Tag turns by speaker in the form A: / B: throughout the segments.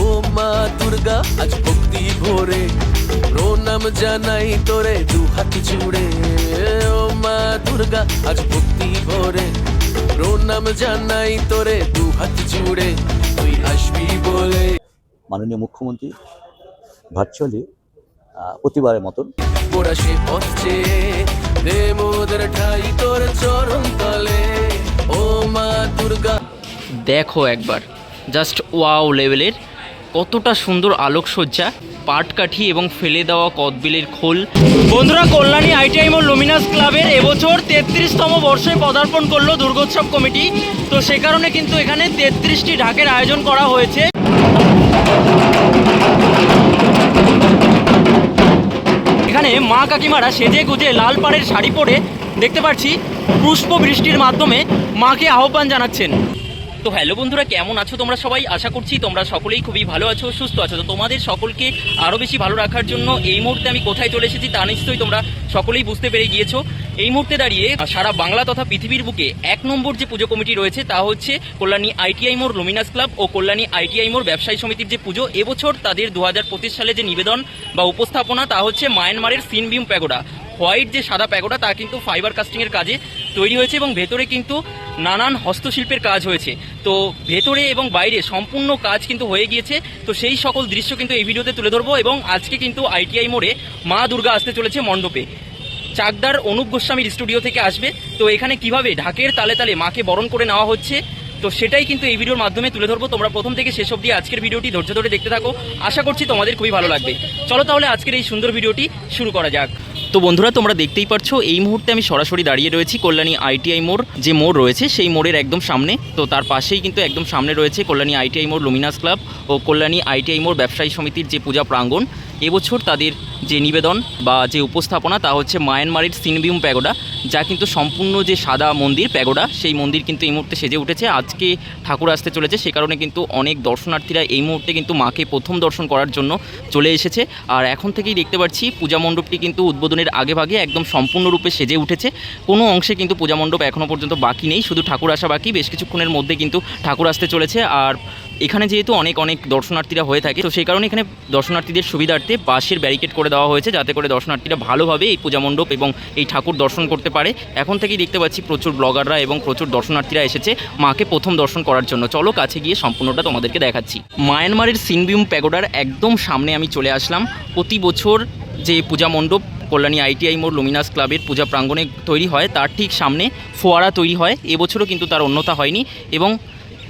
A: ও মা দুর্গা আজ ভক্তি ভরে। প্রণাম জানাই তোরে দু হাত জুড়ে। ও মা দুর্গা আজ ভক্তি ভরে। প্রণাম জানাই তোরে দু হাত জুড়ে। তুই আসবি বলে।
B: মাননীয় মুখ্যমন্ত্রী ভার্চুয়ালি প্রতিবারের মতন।
A: ওরা সে পথছে মোদের ঠাই তোর চরণ তলে। ও মা দুর্গা।
C: দেখো একবার জাস্ট ওয়াও লেভেলের কতটা সুন্দর আলোকসজ্জা, পাটকাঠি এবং ফেলে দেওয়া কদবিলের খোল। বন্ধুরা, কল্যাণী আইটিআই মোল লুমিনাস ক্লাবের এবছর তেত্রিশতম বর্ষে পদার্পণ করল দুর্গোৎসব কমিটি। তো সে কারণে কিন্তু এখানে তেত্রিশটি ঢাকের আয়োজন করা হয়েছে। এখানে মা কাকিমারা সেজে গুজে লাল পাড়ের শাড়ি পরে দেখতে পাচ্ছি পুষ্প বৃষ্টির মাধ্যমে মাকে আহ্বান জানাচ্ছেন। তো হ্যালো বন্ধুরা, কেমন আছো তোমরা সবাই? আশা করছি তোমরা সকলেই খুবই ভালো আছো, সুস্থ আছো। তো তোমাদের সকলকে আরও বেশি ভালো রাখার জন্য এই মুহূর্তে আমি কোথায় চলে এসেছি তা নিশ্চয়ই তোমরা সকলেই বুঝতে পেরে গিয়েছো। এই মুহূর্তে দাঁড়িয়ে সারা বাংলা তথা পৃথিবীর বুকে এক নম্বর যে পুজো কমিটি রয়েছে তা হচ্ছে কল্যাণী আইটিআই মোড়, লুমিনাস ক্লাব ও কল্যাণী আইটিআই মোড় ব্যবসায়ী সমিতির যে পুজো, এবছর তাদের দু হাজার পঁচিশ সালে যে নিবেদন বা উপস্থাপনা তা হচ্ছে মায়ানমারের সিনভিম প্যাগোডা। হোয়াইট যে সাদা প্যাগোডা তা কিন্তু ফাইবার কাস্টিংয়ের কাজে তৈরি হয়েছে এবং ভেতরে কিন্তু নানান হস্তশিল্পের কাজ হয়েছে। তো ভেতরে এবং বাইরে সম্পূর্ণ কাজ কিন্তু হয়ে গিয়েছে। তো সেই সকল দৃশ্য কিন্তু এই ভিডিওতে তুলে ধরবো এবং আজকে কিন্তু আইটিআই মোড়ে মা দুর্গা আসতে চলেছে মণ্ডপে। চাকদার অনুপ গোস্বামীর স্টুডিও থেকে আসবে। তো এখানে কীভাবে ঢাকের তালে তালে মাকে বরণ করে নেওয়া হচ্ছে, তো সেটাই কিন্তু এই ভিডিওর মাধ্যমে তুলে ধরবো। তোমরা প্রথম থেকে শেষ অবধি আজকের ভিডিওটি ধৈর্য ধরে দেখতে থাকো। আশা করছি তোমাদের খুবই ভালো লাগবে। চলো তাহলে আজকের এই সুন্দর ভিডিওটি শুরু করা যাক। তো বন্ধুরা, তোমরা দেখতেই পারছ, এই মুহূর্তে আমি সরাসরি দাঁড়িয়ে রয়েছি কল্যাণী আইটিআই মোড়, যে মোড় রয়েছে, সেই মোড়ের একদম সামনে। তো তার পাশেই কিন্তু একদম সামনে রয়েছে কল্যাণী আইটিআই মোড়, লুমিনাস ক্লাব ও কল্যাণী আইটিআই মোড় ব্যবসায়ী সমিতির যে পূজা প্রাঙ্গণ এবছর তাদের যে নিবেদন বা যে উপস্থাপনা তা হচ্ছে মায়ানমারের সিনবিউম প্যাগোডা, যা কিন্তু সম্পূর্ণ যে সাদা মন্দির প্যাগোডা, সেই মন্দির কিন্তু এই মুহূর্তে সেজে উঠেছে। আজকে ঠাকুর আসতে চলেছে, সে কারণে কিন্তু অনেক দর্শনার্থীরা এই মুহূর্তে কিন্তু মাকে প্রথম দর্শন করার জন্য চলে এসেছে। আর এখন থেকেই দেখতে পাচ্ছি, পূজা মণ্ডপটি কিন্তু উদ্বোধনের আগে ভাগে একদম সম্পূর্ণরূপে সেজে উঠেছে। কোনো অংশে কিন্তু পূজা মণ্ডপ এখনও পর্যন্ত বাকি নেই, শুধু ঠাকুর আসা বাকি, বেশ কিছুক্ষণের মধ্যে কিন্তু ঠাকুর আসতে চলেছে। আর এখানে যেহেতু অনেক অনেক দর্শনার্থীরা হয়ে থাকে, তো সেই কারণে এখানে দর্শনার্থীদের সুবিধার্থে বাঁশের ব্যারিকেড করে দেওয়া হয়েছে, যাতে করে দর্শনার্থীরা ভালোভাবে এই পূজা মণ্ডপ এবং এই ঠাকুর দর্শন করতে পারে। এখন থেকেই দেখতে পাচ্ছি প্রচুর ব্লগাররা এবং প্রচুর দর্শনার্থীরা এসেছে মাকে প্রথম দর্শন করার জন্য। চলো কাছে গিয়ে সম্পূর্ণটা তোমাদেরকে দেখাচ্ছি। মায়ানমারের সিনবিউম প্যাগোডার একদম সামনে আমি চলে আসলাম। প্রতি বছর যে পূজা মণ্ডপ কল্যাণী আইটিআই মোড় লুমিনাস ক্লাবের পূজা প্রাঙ্গণে তৈরি হয়, তার ঠিক সামনে ফোয়ারা তৈরি হয়। এবছরও কিন্তু তার অন্যতা হয়নি এবং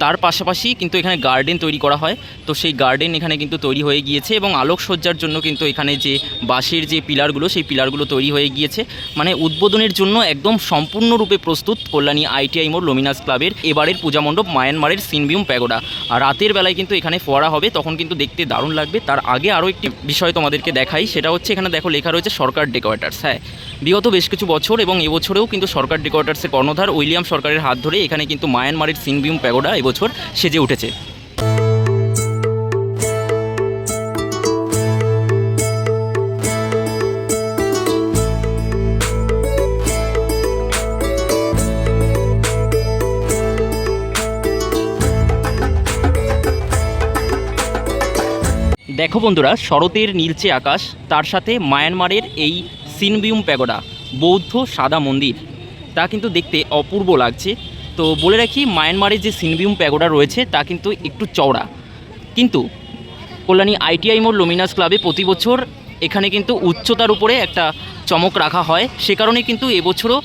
C: তার পাশাপাশি কিন্তু এখানে গার্ডেন তৈরি করা হয়। তো সেই গার্ডেন এখানে কিন্তু তৈরি হয়ে গিয়েছে এবং আলোকসজ্জার জন্য কিন্তু এখানে যে বাঁশের যে পিলারগুলো, সেই পিলারগুলো তৈরি হয়ে গিয়েছে। মানে উদ্বোধনের জন্য একদম সম্পূর্ণরূপে প্রস্তুত কল্যাণী আইটিআই মোড় লুমিনাস ক্লাবের এবারের পূজা মণ্ডপ মায়ানমারের সিনবিউম প্যাগোডা। আর রাতের বেলায় কিন্তু এখানে ফোয়ারা হবে, তখন কিন্তু দেখতে দারুণ লাগবে। তার আগে আরও একটি বিষয় তোমাদেরকে দেখাই, সেটা হচ্ছে এখানে দেখো লেখা রয়েছে সরকার ডেকোরেটার্স। হ্যাঁ বিগত বেশ কিছু বছর এবং এবছরেও কিন্তু সরকার ডেকোরেটার্সের কর্ণধার উইলিয়াম সরকারের হাত ধরে এখানে কিন্তু মায়ানমারের সিনবিউম প্যাগোডা এবছর সেজে উঠেছে। দেখো বন্ধুরা, শরতের নীলচে আকাশ, তার সাথে মায়ানমারের এই সিনবিউম প্যাগোডা, বৌদ্ধ সাদা মন্দির। তা কিন্তু দেখতে অপূর্ব লাগছে। তো বলে রাখি, মায়ানমারের যে সিনবিউম প্যাগোডা রয়েছে, তা কিন্তু একটু চওড়া। কিন্তু কল্যাণী আইটিআই মোড় লুমিনাস ক্লাবে প্রতি বছর এখানে কিন্তু উচ্চতার উপরে একটা চমক রাখা হয়। সে কারণে কিন্তু এবছরও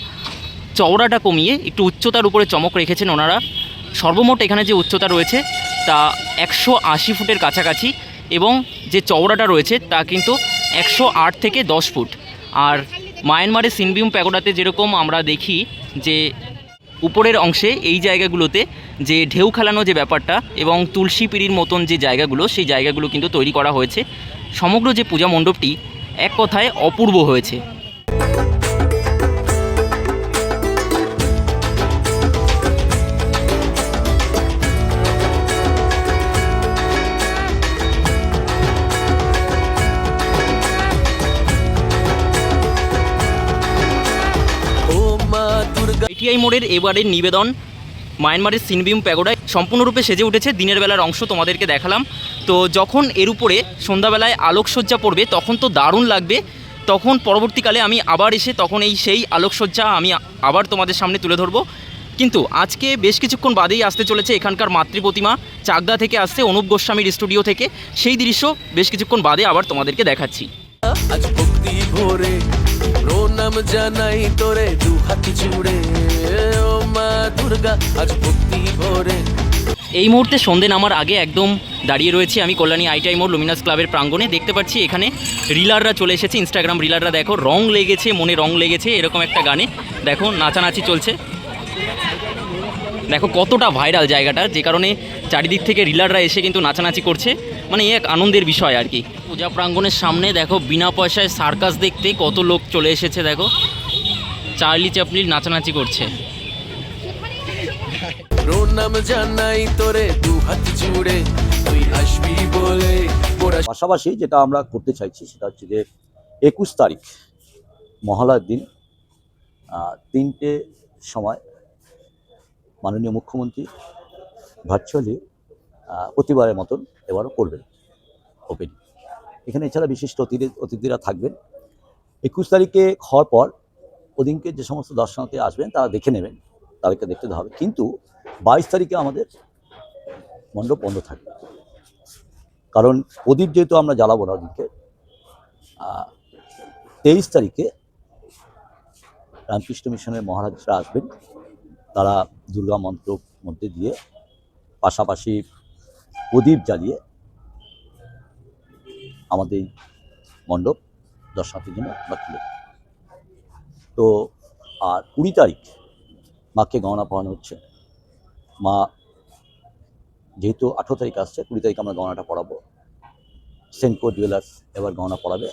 C: চওড়াটা কমিয়ে একটু উচ্চতার উপরে চমক রেখেছেন ওনারা। সর্বমোট এখানে যে উচ্চতা রয়েছে, তা একশো আশি ফুটের কাছাকাছি এবং যে চওড়াটা রয়েছে, তা কিন্তু একশো আট থেকে দশ ফুট। আর মায়ানমারের সিনবিউম প্যাগোডাতে যেরকম আমরা দেখি যে উপরের অংশে এই জায়গাগুলোতে যে ঢেউ খেলানো যে ব্যাপারটা এবং তুলসী পিড়ির মতন যে জায়গাগুলো, সেই জায়গাগুলো কিন্তু তৈরি করা হয়েছে। সমগ্র যে পূজা মণ্ডপটি এক কথায় অপূর্ব হয়েছে। আইটিআই মোড়ের এবারের নিবেদন। মায়ানমারের সিনবিম প্যাগোডায় সম্পূর্ণরূপে সেজে উঠেছে দিনের বেলার অংশ, তোমাদেরকে দেখালাম। তো যখন এর উপরে সন্ধ্যাবেলায় আলোকসজ্জা পড়বে, তখন তো দারুণ লাগবে। তখন পরবর্তীকালে আমি আবার এসে তখন এই সেই আলোকসজ্জা আমি আবার তোমাদের সামনে তুলে ধরবো। কিন্তু আজকে বেশ কিছুক্ষণ বাদেই আসতে চলেছে এখানকার মাতৃ প্রতিমা। চাকদা থেকে আসছে অনুপ গোস্বামীর স্টুডিও থেকে। সেই দৃশ্য বেশ কিছুক্ষণ বাদে আবার তোমাদেরকে দেখাচ্ছি।
A: প্রণাম জানাই তোরে দু হাত জুড়ে ও মা দুর্গা, আজ ভক্তি ভরে।
C: এই মুহূর্তে সন্ধে নামার আগে একদম দাঁড়িয়ে রয়েছি আমি কল্যাণী আইটাই মোড় লুমিনাস ক্লাবের প্রাঙ্গণে। দেখতে পাচ্ছি এখানে রিলাররা চলে এসেছে ইনস্টাগ্রাম রিলাররা দেখো, রং লেগেছে, মনে রং লেগেছে, এরকম একটা গানে। দেখো, নাচানাচি চলছে। দেখো কতটা ভাইরাল জায়গাটা যে কারণে চারিদিক থেকে রিলাররা এসে কিন্তু নাচানাচি করছে। মানে এক আনন্দের বিষয় আর কি। পূজা প্রাঙ্গণের সামনে দেখো বিনা পয়সায় সার্কাস দেখতে কত লোক চলে এসেছে দেখো। চার্লি চ্যাপলিন নাচানাচি করছে।
A: প্রণাম জানাই তোরে দু হাত জুড়ে। তুই আসবি বলে
B: পাশাপাশি যেটা আমরা করতে চাইছি সেটা হচ্ছে যে একুশ তারিখ মহালয়ার দিন আহ, তিনটে সময় মাননীয় মুখ্যমন্ত্রী ভার্চুয়ালি প্রতিবারের মতন এবারও করবেন ওপেনিং। এখানে এছাড়া বিশিষ্ট অতিথি, অতিথিরা থাকবেন। একুশ তারিখে হওয়ার পর ওদিনকে যে সমস্ত দর্শনার্থী আসবেন, তারা দেখে নেবেন, তাদেরকে দেখতে হবে। কিন্তু বাইশ তারিখে আমাদের মণ্ডপ বন্ধ থাকবে। কারণ প্রদীপ যেহেতু আমরা জ্বালাবো না ওদিকে তেইশ তারিখে রামকৃষ্ণ মিশনের মহারাজরা আসবেন। তারা দুর্গা মন্ত্র মধ্যে দিয়ে পাশাপাশি প্রদীপ জ্বালিয়ে আমাদের মণ্ডপ দর্শনার্থীর জন্য আমরা দেব। তো আর কুড়ি তারিখ মাকে গহনা পড়ানো হচ্ছে। মা যেহেতু আঠেরো তারিখ আসছে, কুড়ি তারিখ আমরা গহনাটা পড়াবো সেনকো জুয়েলার্স এবার গহনা পড়াবে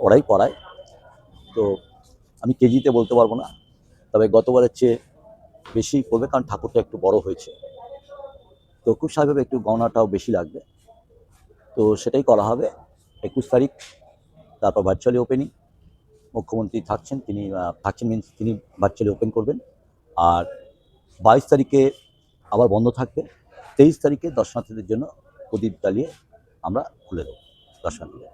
B: ওরাই পড়ায় তো আমি কেজিতে বলতে পারব না। তবে গতবারের চেয়ে বেশি পড়বে কারণ ঠাকুরটা একটু বড় হয়েছে। তো খুব স্বাভাবিক একটু গহনাটাও বেশি লাগবে। তো সেটাই করা হবে। একুশ তারিখ, তারপর ভার্চুয়ালি ওপেনিং মুখ্যমন্ত্রী থাকছেন, তিনি থাকছেন মিনস তিনি ভার্চুয়ালি ওপেন করবেন। আর বাইশ তারিখে আবার বন্ধ থাকবে। তেইশ তারিখে দর্শনার্থীদের জন্য প্রদীপ জ্বালিয়ে আমরা খুলে দেবো দর্শনার্থীদের।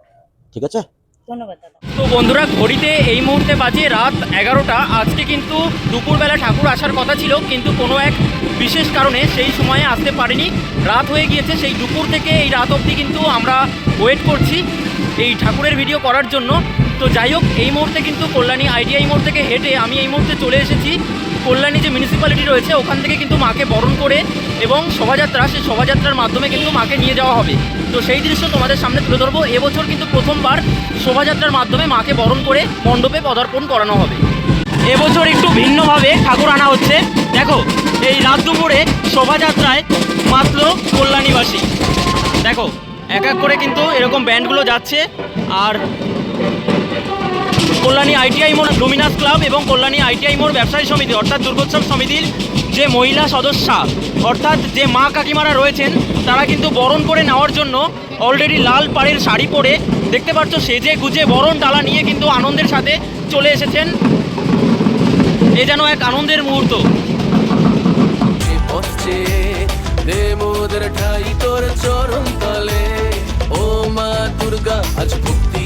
B: ঠিক আছে?
D: ধন্যবাদ, দাদা।
C: তো বন্ধুরা, ঘড়িতে এই মুহূর্তে বাজে রাত এগারোটা। আজকে কিন্তু দুপুরবেলা ঠাকুর আসার কথা ছিল, কিন্তু কোনো এক বিশেষ কারণে সেই সময়ে আসতে পারেনি। রাত হয়ে গিয়েছে, সেই দুপুর থেকে এই রাত অবধি কিন্তু আমরা ওয়েট করছি এই ঠাকুরের ভিডিও করার জন্য। তো যাই হোক, এই মুহূর্তে কিন্তু কল্যাণী আইডিআই মোড় থেকে হেঁটে আমি এই মুহূর্তে চলে এসেছি। কল্যাণী যে মিউনিসিপ্যালিটি রয়েছে, ওখান থেকে কিন্তু মাকে বরণ করে এবং শোভাযাত্রা, সেই শোভাযাত্রার মাধ্যমে কিন্তু মাকে নিয়ে যাওয়া হবে। তো সেই দৃশ্য তোমাদের সামনে তুলে ধরবো। এবছর কিন্তু প্রথমবার শোভাযাত্রার মাধ্যমে মাকে বরণ করে মণ্ডপে পদার্পণ করানো হবে। এবছর একটু ভিন্নভাবে ঠাকুর আনা হচ্ছে। দেখো, এই রাত দুপুরে শোভাযাত্রায় মাত্র কল্যাণীবাসী। দেখো, এক এক করে কিন্তু এরকম ব্যান্ডগুলো যাচ্ছে। আর কল্যাণী আইটিআই মোড় লুমিনাস ক্লাব এবং কল্যাণী আইটিআই মোড় ব্যবসায়ী সমিতি, অর্থাৎ দুর্গোৎসব সমিতির যে মহিলা সদস্যা, অর্থাৎ যে মা কাকিমারা রয়েছেন, তারা কিন্তু বরণ করে নেওয়ার জন্য অলরেডি লাল পাড়ের শাড়ি পরে, দেখতে পাচ্ছ সেজে গুজে বরণ ডালা নিয়ে কিন্তু আনন্দের সাথে চলে এসেছেন। এ যেন এক আনন্দের মুহূর্ত।
A: তোর চরণ তলে। ও মা দুর্গা, আজ ভক্তি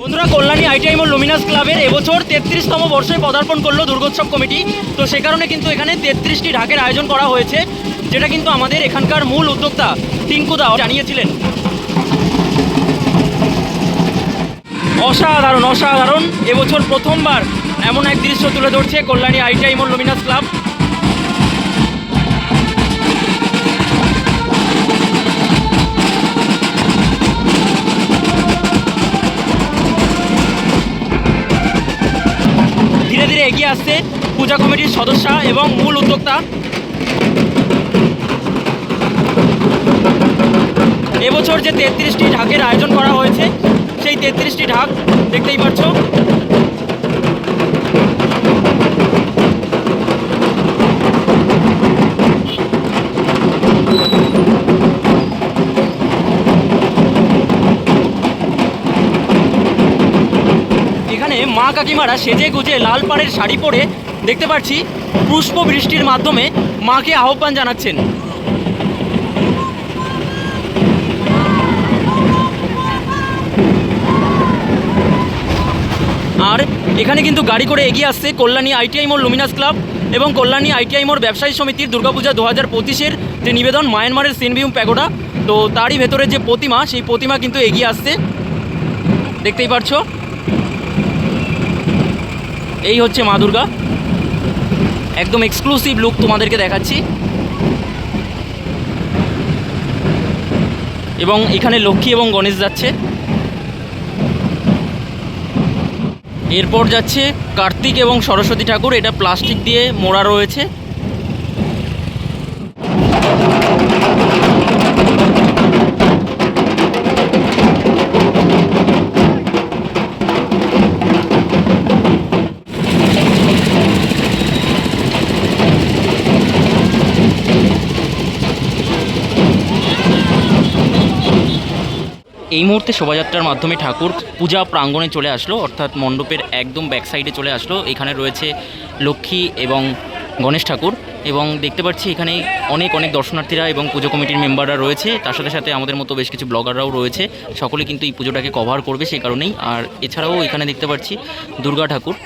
C: বন্ধুরা, কল্যাণী আইটিআই মোড় লুমিনাস ক্লাবের এবছর তেত্রিশতম বর্ষে পদার্পণ করল দুর্গোৎসব কমিটি। তো সে কারণে কিন্তু এখানে তেত্রিশটি ঢাকের আয়োজন করা হয়েছে, যেটা কিন্তু আমাদের এখানকার মূল উদ্যোক্তা টিঙ্কুদা জানিয়েছিলেন। অসাধারণ অসাধারণ। এবছর প্রথমবার এমন এক দৃশ্য তুলে ধরছে কল্যাণী আইটিআই মোড় লুমিনাস ক্লাব। এগিয়ে আসছে পূজা কমিটির সদস্য এবং মূল উদ্যোক্তা। এবছর যে তেত্রিশটি ঢাকের আয়োজন করা হয়েছে, সেই তেত্রিশটি ঢাক দেখতেই পাচ্ছ। মা কাকিমারা সেজে গুজে লাল পাড়ের শাড়ি পরে দেখতে পাচ্ছি পুষ্প বৃষ্টির মাধ্যমে মাকে আহ্বান জানাচ্ছেন। আর এখানে কিন্তু গাড়ি করে এগিয়ে আসছে কল্যাণী আইটিআই মোড় লুমিনাস ক্লাব এবং কল্যাণী আইটিআই মোড় ব্যবসায়ী সমিতির দুর্গাপূজা দু হাজার পঁচিশের যে নিবেদন মায়ানমারের সিনভিউম প্যাগোডা, তো তারই ভেতরে যে প্রতিমা, সেই প্রতিমা কিন্তু এগিয়ে আসছে। দেখতেই পারছ? এই হচ্ছে মা দুর্গা। একদম এক্সক্লুসিভ লুক তোমাদেরকে দেখাচ্ছি। এবং এখানে লক্ষ্মী এবং গণেশ যাচ্ছে। এরপর যাচ্ছে কার্তিক এবং সরস্বতী ঠাকুর। এটা প্লাস্টিক দিয়ে মোড়া রয়েছে। এই মুহূর্তে শোভাযাত্রার মাধ্যমে ঠাকুর পূজা প্রাঙ্গণে চলে আসলো, অর্থাৎ মণ্ডপের একদম ব্যাক সাইডে চলে আসলো। এখানে রয়েছে লক্ষ্মী এবং গণেশ ঠাকুর এবং দেখতে পাচ্ছি এখানে অনেক অনেক দর্শনার্থীরা এবং পুজো কমিটির মেম্বাররা রয়েছে। তার সাথে সাথে আমাদের মতো বেশ কিছু ব্লগাররাও রয়েছে। সকলে কিন্তু এই পুজোটাকে কভার করবে সেই কারণেই। আর এছাড়াও এখানে দেখতে পাচ্ছি দুর্গা ঠাকুর।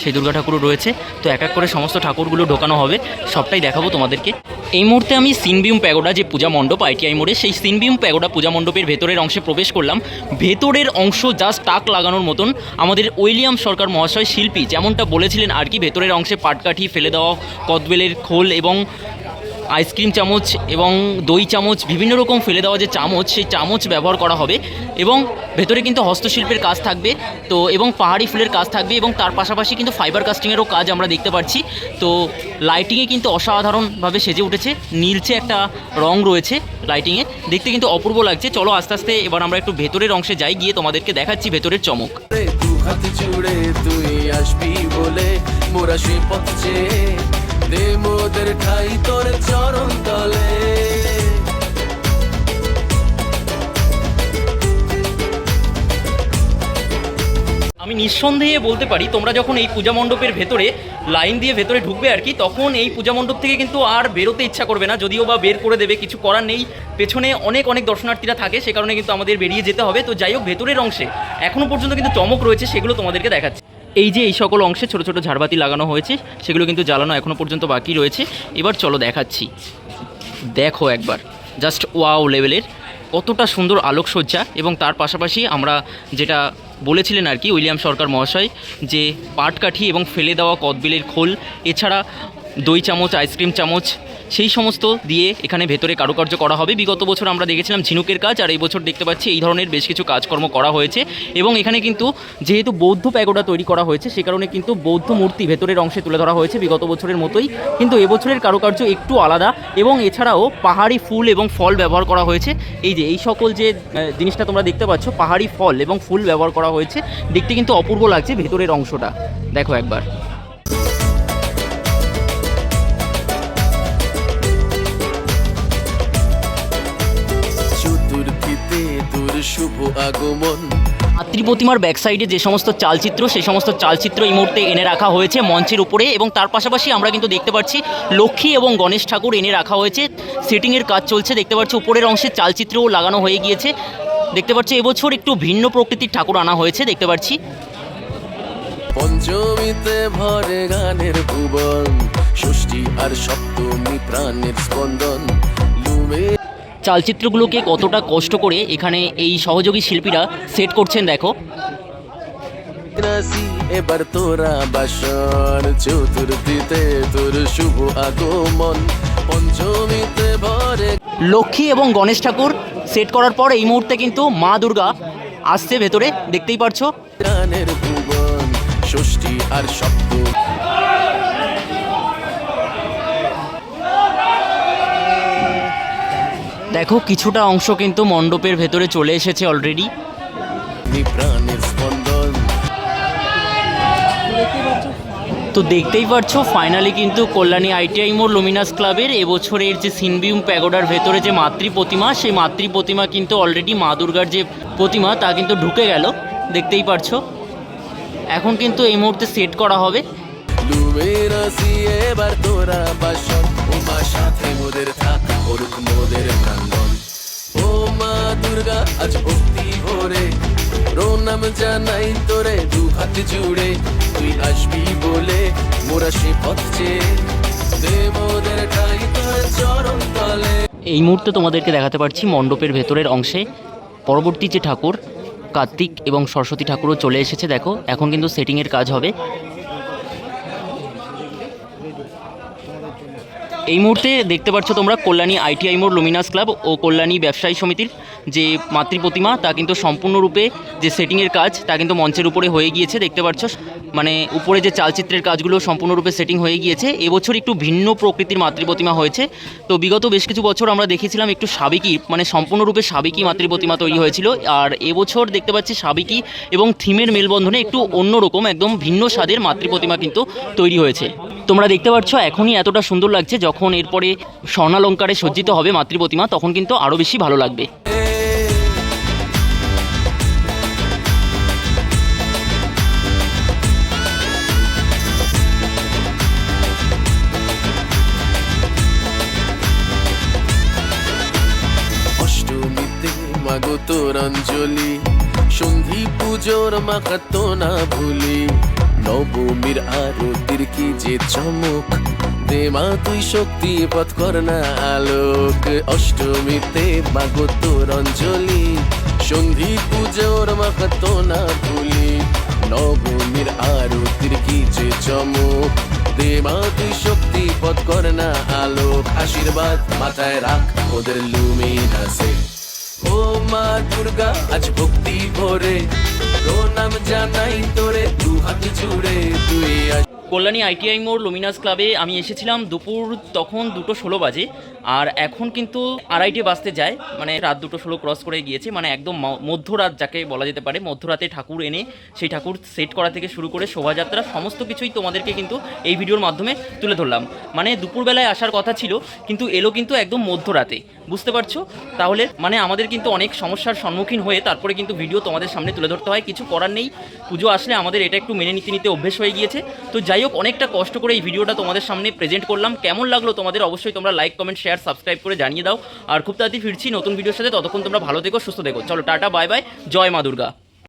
C: সেই দুর্গা ঠাকুরও রয়েছে। তো এক এক করে সমস্ত ঠাকুরগুলো ঢোকানো হবে। সবটাই দেখাবো তোমাদেরকে। এই মুহূর্তে আমি সিনবিউম প্যাগোডা যে পূজা মণ্ডপ আইটিআই মোড়ে, সেই সিনবিউম প্যাগোডা পূজা মণ্ডপের ভেতরের অংশে প্রবেশ করলাম। ভেতরের অংশ জাস্ট টাক লাগানোর মতন আমাদের উইলিয়াম সরকার মহাশয় শিল্পী যেমনটা বলেছিলেন আর কি, ভেতরের অংশে পাটকাঠি ফেলে দেওয়া, কদবেলের খোল এবং আইসক্রিম চামচ এবং দই চামচ, বিভিন্ন রকম ফেলে দেওয়া যে চামচ, সেই চামচ ব্যবহার করা হবে এবং ভেতরে কিন্তু হস্তশিল্পের কাজ থাকবে। তো, এবং পাহাড়ি ফুলের কাজ থাকবে এবং তার পাশাপাশি কিন্তু ফাইবার কাস্টিংয়েরও কাজ আমরা দেখতে পাচ্ছি তো লাইটিংয়ে কিন্তু অসাধারণভাবে সেজে উঠেছে। নীলচে একটা রং রয়েছে লাইটিংয়ে দেখতে কিন্তু অপূর্ব লাগছে। চলো আস্তে আস্তে এবার আমরা একটু ভেতরের অংশে যাই, গিয়ে তোমাদেরকে দেখাচ্ছি ভেতরের চমক।
A: তুই আসবি বলে মোরা সে পথ দে ঠাই তোর চরণ তলে।
C: আমি নিঃসন্দেহে বলতে পারি, তোমরা যখন এই পূজা মণ্ডপের ভেতরে লাইন দিয়ে ভেতরে ঢুকবে আর কি, তখন এই পূজা মণ্ডপ থেকে কিন্তু আর বেরোতে ইচ্ছা করবে না, যদিও বা বের করে দেবে, কিছু করার নেই। পেছনে অনেক অনেক দর্শনার্থীরা থাকে, সে কারণে কিন্তু আমাদের বেরিয়ে যেতে হবে। তো যাই হোক, ভেতরের অংশে এখনও পর্যন্ত কিন্তু চমক রয়েছে, সেগুলো তোমাদেরকে দেখাচ্ছি। এই যে এই সকল অংশে ছোট ছোট ঝাড়বাতি লাগানো হয়েছে, সেগুলো কিন্তু জ্বালানো এখনও পর্যন্ত বাকি রয়েছে। এবার চলো দেখাচ্ছি। দেখো একবার জাস্ট ওয়াও লেভেলের কতটা সুন্দর আলোকসজ্জা এবং তার পাশাপাশি আমরা যেটা বলেছিলেন আর কি, উইলিয়াম সরকার মহাশয়, যে পাটকাঠি এবং ফেলে দেওয়া কদবিলের খোল, এছাড়া দই চামচ, আইসক্রিম চামচ, সেই সমস্ত দিয়ে এখানে ভেতরে কারুকার্য করা হবে। বিগত বছর আমরা দেখেছিলাম ঝিনুকের কাজ, আর এই বছর দেখতে পাচ্ছি এই ধরনের বেশ কিছু কাজকর্ম করা হয়েছে। এবং এখানে কিন্তু যেহেতু বৌদ্ধ প্যাগোডা তৈরি করা হয়েছে, সে কারণে কিন্তু বৌদ্ধ মূর্তি ভেতরের অংশে তুলে ধরা হয়েছে বিগত বছরের মতোই। কিন্তু এবছরের কারুকার্য একটু আলাদা, এবং এছাড়াও পাহাড়ি ফুল এবং ফল ব্যবহার করা হয়েছে। এই যে, এই সকল যে জিনিসটা তোমরা দেখতে পাচ্ছ, পাহাড়ি ফল এবং ফুল ব্যবহার করা হয়েছে, দেখতে কিন্তু অপূর্ব লাগছে ভেতরের অংশটা। দেখো একবার।
A: শুভ আগমন।
C: মাতৃ প্রতিমার ব্যাক সাইডে যে সমস্ত চালচিত্র সেই সমস্ত চালচিত্র এই মুহূর্তে এনে রাখা হয়েছে মঞ্চের উপরে এবং তার পাশাপাশি আমরা কিন্তু দেখতে পাচ্ছি লক্ষ্মী এবং গণেশ ঠাকুর এনে রাখা হয়েছে। সেটিংয়ের কাজ চলছে দেখতে পাচ্ছি উপরের অংশে চালচিত্রও লাগানো হয়ে গিয়েছে। দেখতে পাচ্ছি এবছর একটু ভিন্ন প্রকৃতির ঠাকুর আনা হয়েছে দেখতে পাচ্ছি।
A: পঞ্চমীতে ভরে গানের ভুবন ষষ্ঠী আর সপ্তমী প্রাণের স্পন্দন। লুমে
C: চালচিত্রগুলোকে কতটা কষ্ট করে এখানে এই সহযোগী শিল্পীরা সেট করছেন দেখো।
A: এবার তোরা বাসন চতুর্থীতে তোর শুভ আগমন। পঞ্চমীতে ভরে
C: লক্ষ্মী এবং গণেশ ঠাকুর সেট করার পর এই মুহূর্তে কিন্তু মা দুর্গা আসছে ভেতরে দেখতেই পারছ।
A: গানের ভুবন ষষ্ঠী আর সপ্তমী।
C: দেখো, কিছুটা অংশ কিন্তু মণ্ডপের ভেতরে চলে এসেছে অলরেডি তো দেখতেই পারছ ফাইনালি কিন্তু কল্যাণী আইটিআই মোড়, লুমিনাস ক্লাবের এবছরের যে সিনবিউম প্যাগোডার ভেতরে যে মাতৃ প্রতিমা, সেই মাতৃ প্রতিমা কিন্তু অলরেডি মা দুর্গার যে প্রতিমা, তা কিন্তু ঢুকে গেল। দেখতেই পারছ। এখন কিন্তু এই মুহূর্তে সেট করা হবে।
A: থাক। করুক মোদের প্রাঙ্গণ ও মা দুর্গা, আজ ভক্তি ভরে। প্রণাম জানাই তোরে দু হাত জুড়ে। তুই আসবি বলে মোরা সে পথ চেয়ে। দে ঠাই তোর চরণ তলে।
C: এই মুহূর্তে তোমাদেরকে দেখাতে পারছি মণ্ডপের ভেতরের অংশে। পরবর্তী যে ঠাকুর, কার্তিক এবং সরস্বতী ঠাকুরও চলে এসেছে, দেখো। এখন কিন্তু সেটিংয়ের কাজ হবে। এই মুহূর্তে দেখতে পাচ্ছ তোমরা কল্যাণী আইটিআই মোড় লুমিনাস ক্লাব ও কল্যাণী ব্যবসায়ী সমিতির যে মাতৃ প্রতিমা, তা কিন্তু সম্পূর্ণরূপে যে সেটিংয়ের কাজ, তা কিন্তু মঞ্চের উপরে হয়ে গিয়েছে, দেখতে পাচ্ছ। মানে উপরে যে চালচিত্রের কাজগুলো সম্পূর্ণরূপে সেটিং হয়ে গিয়েছে, এবছর একটু ভিন্ন প্রকৃতির মাতৃ প্রতিমা হয়েছে। তো বিগত বেশ কিছু বছর আমরা দেখেছিলাম একটু সাবেকি মানে সম্পূর্ণরূপে সাবেকি মাতৃ প্রতিমা তৈরি হয়েছিল। আর এবছর দেখতে পাচ্ছি সাবেকি এবং থিমের মেলবন্ধনে একটু অন্যরকম, একদম ভিন্ন স্বাদের মাতৃ প্রতিমা কিন্তু তৈরি হয়েছে। তোমরা দেখতে পাচ্ছ, এখনই এতটা সুন্দর লাগছে, যখন এরপরে স্বর্ণালঙ্কারে সজ্জিত হবে মাতৃ প্রতিমা, তখন কিন্তু আরও বেশি ভালো লাগবে।
A: তোর অঞ্জলি সন্ধি পুজোর মাখাতো না ভুলি। নবমীর আরতির কি যে চমক। দে মা, তুই শক্তি পথ কর না আলোক। অষ্টমীতে মাগো তোর অঞ্জলি সন্ধি পুজোর মাখাতো না ভুলি। নবমীর আরতির কি যে চমক। দে মা, তুই শক্তি পথ কর না আলোক। আশীর্বাদ মাথায় রাখ, ওদের লুমিনাসে। ও মা দুর্গা, আজ ভক্তি ভরে। প্রণাম জানাই তোরে, দু হাত জুড়ে তুই
C: কল্যাণী আইটিআই মোড় লুমিনাস ক্লাবে আমি এসেছিলাম দুপুর তখন দুটো ষোলো বাজে, আর এখন কিন্তু আড়াইটে বাজতে যায় মানে রাত দুটো ষোলো ক্রস করে গিয়েছে মানে একদম মধ্যরাত যাকে বলা যেতে পারে, মধ্যরাতে ঠাকুর এনে সেই ঠাকুর সেট করা থেকে শুরু করে শোভাযাত্রা, সমস্ত কিছুই তোমাদেরকে কিন্তু এই ভিডিওর মাধ্যমে তুলে ধরলাম। মানে দুপুরবেলায় আসার কথা ছিল, কিন্তু এলো কিন্তু একদম মধ্যরাতে। বুঝতে পারছ? তাহলে মানে আমাদের কিন্তু অনেক সমস্যার সম্মুখীন হয়ে তারপরে কিন্তু ভিডিও তোমাদের সামনে তুলে ধরতে হয়। কিছু করার নেই। পুজো আসলে আমাদের এটা একটু মেনে নিতে নিতে অভ্যেস হয়ে গিয়েছে। তো যাই হোক, অনেকটা কষ্ট করে এই ভিডিওটা তোমাদের সামনে প্রেজেন্ট করলাম। কেমন লাগল তোমাদের অবশ্যই তোমরা লাইক কমেন্ট শেয়ার সাবস্ক্রাইব করে জানিয়ে দাও। আর খুব তাড়াতাড়ি ফিরছি নতুন ভিডিওর সাথে। ততক্ষণ তোমরা ভালো থেকো, সুস্থ থেকো। চলো, টাটা বাই বাই জয় মা দুর্গা।